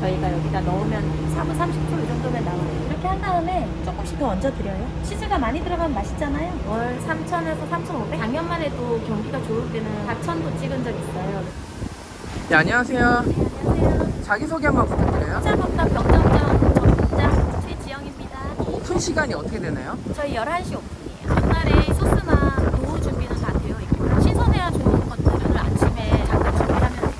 저희가 여기다 넣으면 4분 30초 이 정도면 나와요. 이렇게 한 다음에 조금씩 더 얹어드려요. 치즈가 많이 들어가면 맛있잖아요. 월 3,000에서 3,500? 작년만 해도 경기가 좋을 때는 4,000도 찍은 적 있어요. 네, 안녕하세요. 안녕하세요. 자기소개 한번 부탁드려요. 피자먹다 병점점 전문장 최지영입니다. 오픈 시간이 어떻게 되나요? 저희 11시 오픈이에요. 전날에 소스나 도우 준비는 다 되어 있고요. 신선해야 좋은 것들을 아침에 잠깐 준비하면 돼요.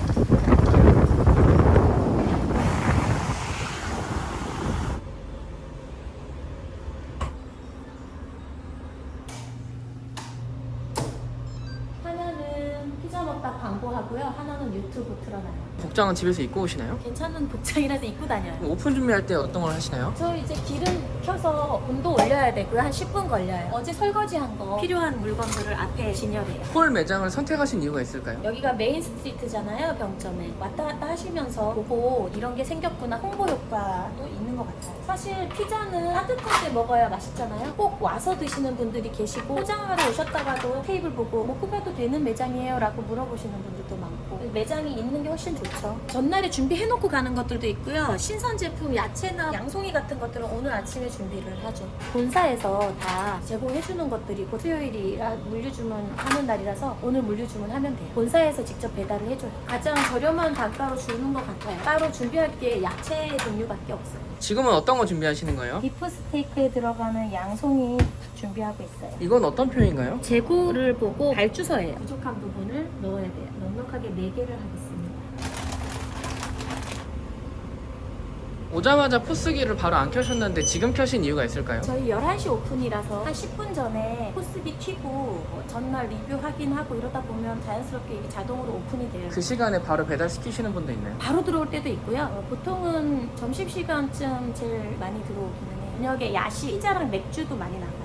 하나는 피자 먹다 광고하고요. 하나는 유튜브 틀어놔요. 복장은 집에서 입고 오시나요? 괜찮은 복장이라서 입고 다녀요. 오픈 준비할 때 어떤 걸 하시나요? 저 이제 기름 켜서 온도 올려야 되고요. 한 10분 걸려요. 어제 설거지한 거 필요한 물건들을 앞에 진열해요. 홀 매장을 선택하신 이유가 있을까요? 여기가 메인 스트리트잖아요, 병점에. 왔다 갔다 하시면서 보고 이런 게 생겼구나 홍보 효과도 있는 것 같아요. 사실 피자는 따뜻할 때 먹어야 맛있잖아요. 꼭 와서 드시는 분들이 계시고 포장하러 오셨다가도 테이블 보고 먹고 가도 되는 매장이에요 라고 물어보시는 분들도 많고 매장이 있는 게 훨씬 좋죠. 전날에 준비해놓고 가는 것들도 있고요. 신선 제품, 야채나 양송이 같은 것들은 오늘 아침에 준비를 하죠. 본사에서 다 제공해주는 것들이고 수요일이라 물류주문 하는 날이라서 오늘 물류주문 하면 돼요. 본사에서 직접 배달을 해줘요. 가장 저렴한 단가로 주는 것 같아요. 따로 준비할 게 야채 종류밖에 없어요. 지금은 어떤 거 준비하시는 거예요? 비프 스테이크에 들어가는 양송이 준비하고 있어요. 이건 어떤 표현인가요? 재고를 보고 발주서예요. 부족한 부분을 넣어야 돼요. 넉넉하게 4개를 하겠습니다. 오자마자 포스기를 바로 안 켜셨는데 지금 켜신 이유가 있을까요? 저희 11시 오픈이라서 한 10분 전에 포스기 튀고 어, 전날 리뷰 확인하고 이러다 보면 자연스럽게 이게 자동으로 오픈이 돼요. 그 시간에 바로 배달시키시는 분도 있나요? 바로 들어올 때도 있고요. 어, 보통은 점심시간쯤 제일 많이 들어오기는 해요. 저녁에 야시, 피자랑 맥주도 많이 나가요.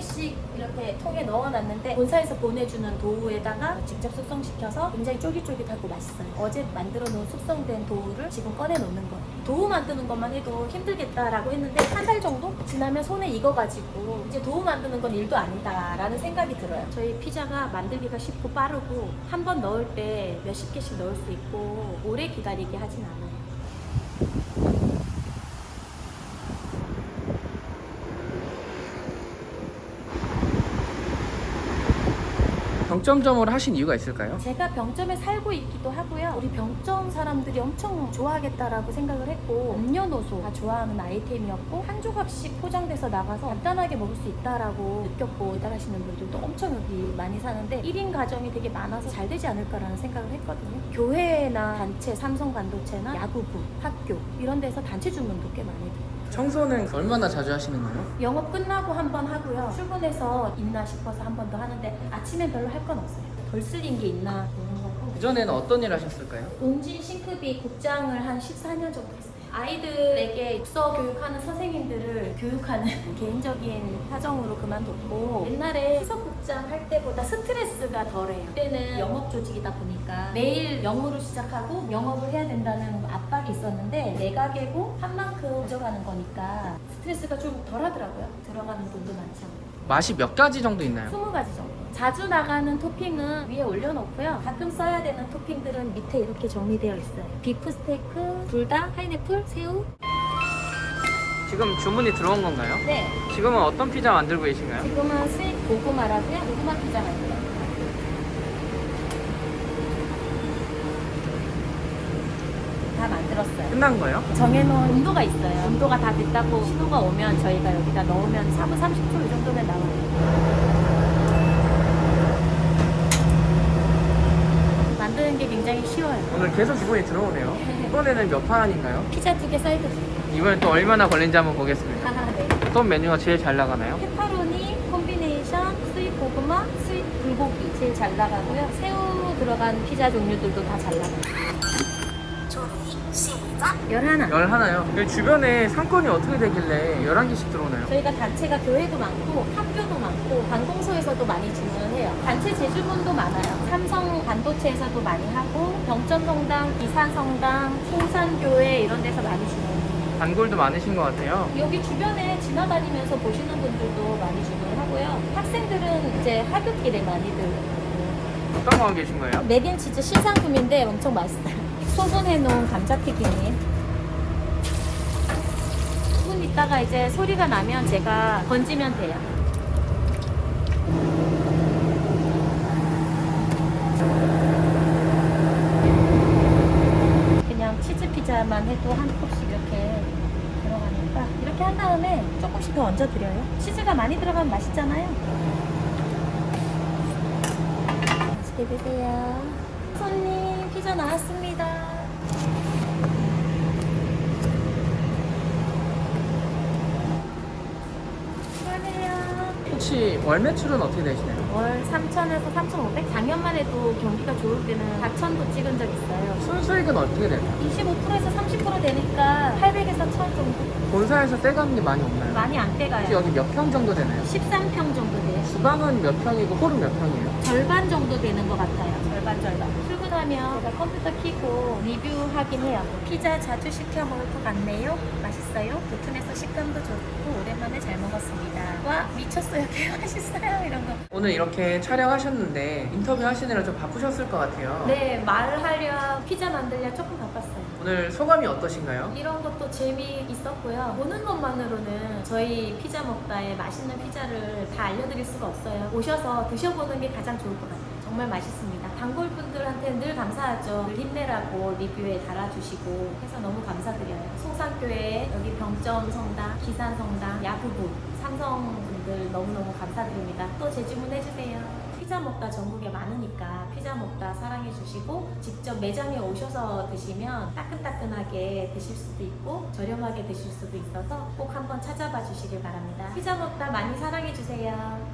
20 개씩 이렇게 통에 넣어놨는데 본사에서 보내주는 도우에다가 직접 숙성시켜서 굉장히 쫄깃쫄깃하고 맛있어요. 어제 만들어 놓은 숙성된 도우를 지금 꺼내 놓는 거예요. 도우 만드는 것만 해도 힘들겠다라고 했는데 한 달 정도 지나면 손에 익어가지고 이제 도우 만드는 건 일도 아니다라는 생각이 들어요. 저희 피자가 만들기가 쉽고 빠르고 한 번 넣을 때 몇십 개씩 넣을 수 있고 오래 기다리게 하진 않아요. 병점점을 하신 이유가 있을까요? 제가 병점에 살고 있기도 하고요. 우리 병점 사람들이 엄청 좋아하겠다라고 생각을 했고 음료노소 다 좋아하는 아이템이었고 한 조각씩 포장돼서 나가서 간단하게 먹을 수 있다라고 느꼈고 배달하시는 분들도 엄청 여기 많이 사는데 1인 가정이 되게 많아서 잘 되지 않을까라는 생각을 했거든요. 교회나 단체, 삼성 반도체나 야구부, 학교 이런 데서 단체 주문도 꽤 많이 들어요. 청소는 얼마나 자주 하시는 거예요? 영업 끝나고 한 번 하고요. 출근해서 있나 싶어서 한 번 더 하는데 아침엔 별로 할 건 없어요. 덜 쓸린 게 있나 보는 거고. 그전에는 어떤 일 하셨을까요? 웅진 싱크비 국장을 한 14년 정도 했어요. 아이들에게 독서 교육하는 선생님들을 교육하는 개인적인 사정으로 그만뒀고 옛날에 수석국장 할 때보다 스트레스가 덜해요. 그때는 영업 조직이다 보니까 매일 영어로 시작하고 영업을 해야 된다는 압박이 있었는데 내 가게고 한 만큼 가져가는 거니까 스트레스가 좀 덜하더라고요. 들어가는 돈도 많지 않고. 맛이 몇 가지 정도 있나요? 20가지 정도. 자주 나가는 토핑은 위에 올려놓고요. 가끔 써야 되는 토핑들은 밑에 이렇게 정리되어 있어요. 비프 스테이크, 불닭, 파인애플, 새우. 지금 주문이 들어온 건가요? 네. 지금은 어떤 피자 만들고 계신가요? 지금은 스윗 고구마라고요. 고구마 피자 만들어요. 다 만들었어요. 끝난 거예요? 정해놓은 온도가 있어요. 온도가 다 됐다고 신호가 오면 저희가 여기다 넣으면 4분 30초 이 정도면 나와요. 만드는 게 굉장히 쉬워요. 오늘 계속 주문이 들어오네요. 이번에는 몇 판인가요? 피자 두 개 사이드 두 개. 이번엔 또 얼마나 걸린지 한번 보겠습니다. 하나, 네. 어떤 메뉴가 제일 잘 나가나요? 페퍼로니 콤비네이션 스윗 고구마 스윗 불고기 제일 잘 나가고요 새우 들어간 피자 종류들도 다 잘 나가요 열하나 열 하나요? 여기 주변에 상권이 어떻게 되길래 11개씩 들어오나요? 저희가 단체가 교회도 많고 학교도 많고 관공서에서도 많이 주문을 해요 단체 제주분도 많아요 삼성 반도체에서도 많이 하고 병천성당, 기산성당, 송산교회 이런 데서 많이 주문해요 단골도 많으신 것 같아요. 여기 주변에 지나다니면서 보시는 분들도 많이 주문을 하고요. 학생들은 이제 하굣길에 많이들 어떤 거 하고 계신 거예요? 맥앤치즈 신상품인데 엄청 맛있어요. 소분해 놓은 감자튀김이에요. 분 있다가 이제 소리가 나면 제가 건지면 돼요. 그냥 치즈 피자만 해도 한 컵씩 이렇게 들어가니까 이렇게 한 다음에 조금씩 더 얹어 드려요. 치즈가 많이 들어가면 맛있잖아요. 맛있게 드세요. 손님 피자 나왔습니다. 혹시 월 매출은 어떻게 되시나요? 월 3천에서 3,500? 작년만 해도 경기가 좋을 때는 4천도 찍은 적 있어요. 순수익은 어떻게 될까요? 25%에서 30% 되니까 800에서 1000 정도? 본사에서 떼가는 게 많이 없나요? 많이 안 혹시 떼가요. 여기 몇 평 정도 되나요? 13평 정도 돼요. 주방은 몇 평이고 홀은 몇 평이에요? 절반 정도 되는 것 같아요. 절반 절반. 출근하면 제가 컴퓨터 켜고 리뷰하긴 해요. 피자 자주 시켜 먹을 것 같네요. 맛있어요. 도톤에서 식감도 좋고 오랜만에 잘 먹었습니다. 와 미쳤어요. 개 맛있어요. 이런 거. 오늘 이렇게 촬영하셨는데 인터뷰 하시느라 좀 바쁘셨을 것 같아요. 네 말하려 피자 만들려 조금 바빴어요. 오늘 소감이 어떠신가요? 이런 것도 재미있었고요. 보는 것만으로는 저희 피자 먹다의 맛있는 피자를 다 알려드릴 수가 없어요. 오셔서 드셔보는 게 가장 좋을 것 같아요. 정말 맛있습니다. 단골분들한테 늘 감사하죠. 늘 힘내라고 리뷰에 달아주시고 해서 너무 감사드려요. 송산교회, 여기 병점 성당, 기산 성당, 야구부, 삼성분들 너무너무 감사드립니다. 또 재주문해주세요. 피자 먹다 전국에 많으니까 피자 먹다 사랑해 주시고 직접 매장에 오셔서 드시면 따끈따끈하게 드실 수도 있고 저렴하게 드실 수도 있어서 꼭 한번 찾아봐 주시길 바랍니다. 피자 먹다 많이 사랑해 주세요.